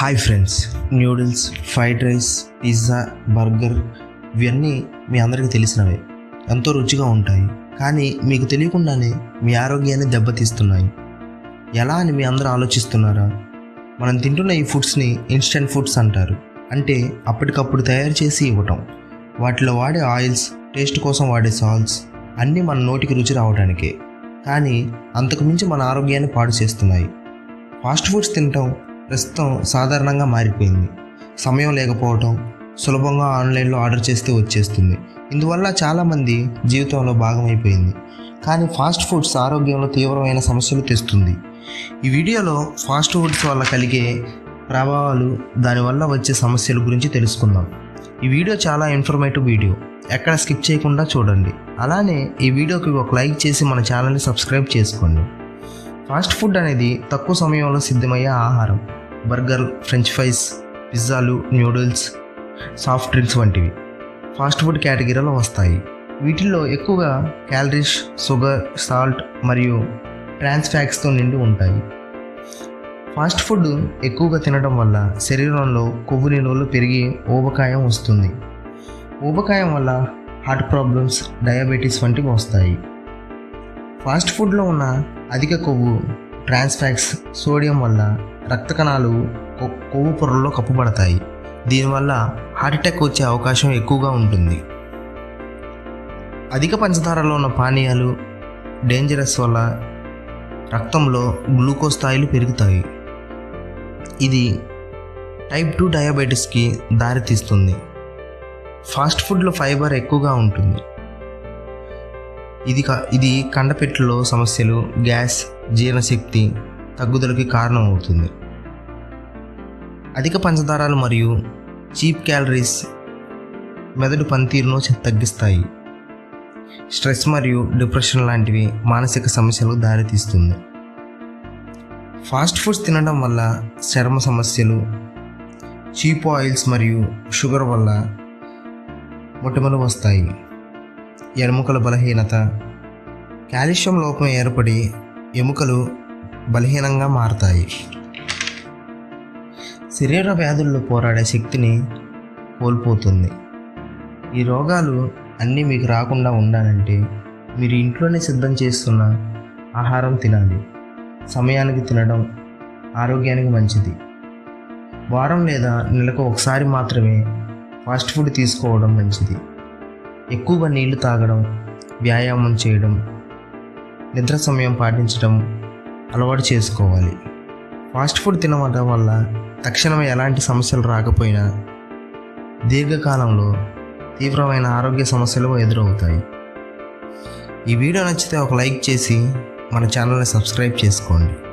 Hi friends noodles fried rice pizza burger ఇవన్నీ మీ అందరికీ తెలిసినవే. ఎంతో రుచిగా ఉంటాయి. కానీ మీకు తెలియకుండానే మీ ఆరోగ్యాన్ని దెబ్బతీస్తున్నాయి. ఎలా అని మీ అందరూ ఆలోచిస్తున్నారా? మనం తింటున్న ఈ ఫుడ్స్ని ఇన్స్టెంట్ ఫుడ్స్ అంటారు. అంటే అప్పటికప్పుడు తయారు చేసి ఇవ్వటం. వాటిలో వాడే ఆయిల్స్ టేస్ట్ కోసం వాడే సాల్ట్స్ అన్నీ మన నోటికి రుచి రావడానికే కానీ అంతకుమించి మన ఆరోగ్యాన్ని పాడు చేస్తున్నాయి. ఫాస్ట్ ఫుడ్స్ తినటం ప్రస్తుతం సాధారణంగా మారిపోయింది. సమయం లేకపోవటం సులభంగా ఆన్లైన్లో ఆర్డర్ చేస్తే వచ్చేస్తుంది. ఇందువల్ల చాలామంది జీవితంలో భాగమైపోయింది. కానీ ఫాస్ట్ ఫుడ్స్ ఆరోగ్యంలో తీవ్రమైన సమస్యలు తెస్తుంది. ఈ వీడియోలో ఫాస్ట్ ఫుడ్స్ వల్ల కలిగే ప్రభావాలు దానివల్ల వచ్చే సమస్యల గురించి తెలుసుకుందాం. ఈ వీడియో చాలా ఇన్ఫర్మేటివ్ వీడియో. ఎక్కడ స్కిప్ చేయకుండా చూడండి. అలానే ఈ వీడియోకి ఒక లైక్ చేసి మన ఛానల్ని సబ్స్క్రైబ్ చేసుకోండి. ఫాస్ట్ ఫుడ్ అనేది తక్కువ సమయంలో సిద్ధమయ్యే ఆహారం. బర్గర్ ఫ్రెంచ్ ఫ్రైస్ పిజ్జాలు న్యూడిల్స్ సాఫ్ట్ డ్రింక్స్ వంటివి ఫాస్ట్ ఫుడ్ కేటగిరీలో వస్తాయి. వీటిల్లో ఎక్కువగా క్యాలరీస్ షుగర్ సాల్ట్ మరియు ట్రాన్స్ ఫ్యాట్స్తో నిండి ఉంటాయి. ఫాస్ట్ ఫుడ్ ఎక్కువగా తినడం వల్ల శరీరంలో కొవ్వు నిల్వలు పెరిగి ఊబకాయం వస్తుంది. ఊబకాయం వల్ల హార్ట్ ప్రాబ్లమ్స్ డయాబెటీస్ వంటివి వస్తాయి. ఫాస్ట్ ఫుడ్లో ఉన్న అధిక కొవ్వు ట్రాన్స్ ఫ్యాట్స్ సోడియం వల్ల రక్త కణాలు కొవ్వు పొరల్లో కప్పుబడతాయి. దీనివల్ల హార్ట్ అటాక్ వచ్చే అవకాశం ఎక్కువగా ఉంటుంది. అధిక పంచదారలో ఉన్న పానీయాలు డేంజరస్ వల్ల రక్తంలో గ్లూకోజ్ స్థాయిలు పెరుగుతాయి. ఇది టైప్ టూ డయాబెటీస్కి దారితీస్తుంది. ఫాస్ట్ ఫుడ్లో ఫైబర్ ఎక్కువగా ఉంటుంది. ఇది క- ఇది కండపెట్టులో సమస్యలు గ్యాస్ జీర్ణశక్తి తగ్గుదలకి కారణం అవుతుంది అధిక పంచదారాలు మరియు చీప్ క్యాలరీస్ మెదడు పనితీరును తగ్గిస్తాయి. స్ట్రెస్ మరియు డిప్రెషన్ లాంటివి మానసిక సమస్యలకు దారితీస్తుంది. ఫాస్ట్ ఫుడ్స్ తినడం వల్ల చర్మ సమస్యలు చీప్ ఆయిల్స్ మరియు షుగర్ వల్ల మొటిమలు వస్తాయి. ఎముకల బలహీనత. కాల్షియం లోపం ఏర్పడి ఎముకలు బలహీనంగా మారతాయి. శరీర వ్యాధుల్లో పోరాడే శక్తిని కోల్పోతుంది. ఈ రోగాలు అన్నీ మీకు రాకుండా ఉండాలంటే మీరు ఇంట్లోనే సిద్ధం చేస్తున్న ఆహారం తినాలి. సమయానికి తినడం ఆరోగ్యానికి మంచిది. వారం లేదా నెలకు ఒకసారి మాత్రమే ఫాస్ట్ ఫుడ్ తీసుకోవడం మంచిది. ఎక్కువగా నీళ్ళు తాగడం వ్యాయామం చేయడం నిద్ర సమయం పాటించడం అలవాటు చేసుకోవాలి. ఫాస్ట్ ఫుడ్ తినడం వల్ల తక్షణమే ఎలాంటి సమస్యలు రాకపోయినా దీర్ఘకాలంలో తీవ్రమైన ఆరోగ్య సమస్యలు ఎదురవుతాయి. ఈ వీడియో నచ్చితే ఒక లైక్ చేసి మన ఛానల్ని సబ్స్క్రైబ్ చేసుకోండి.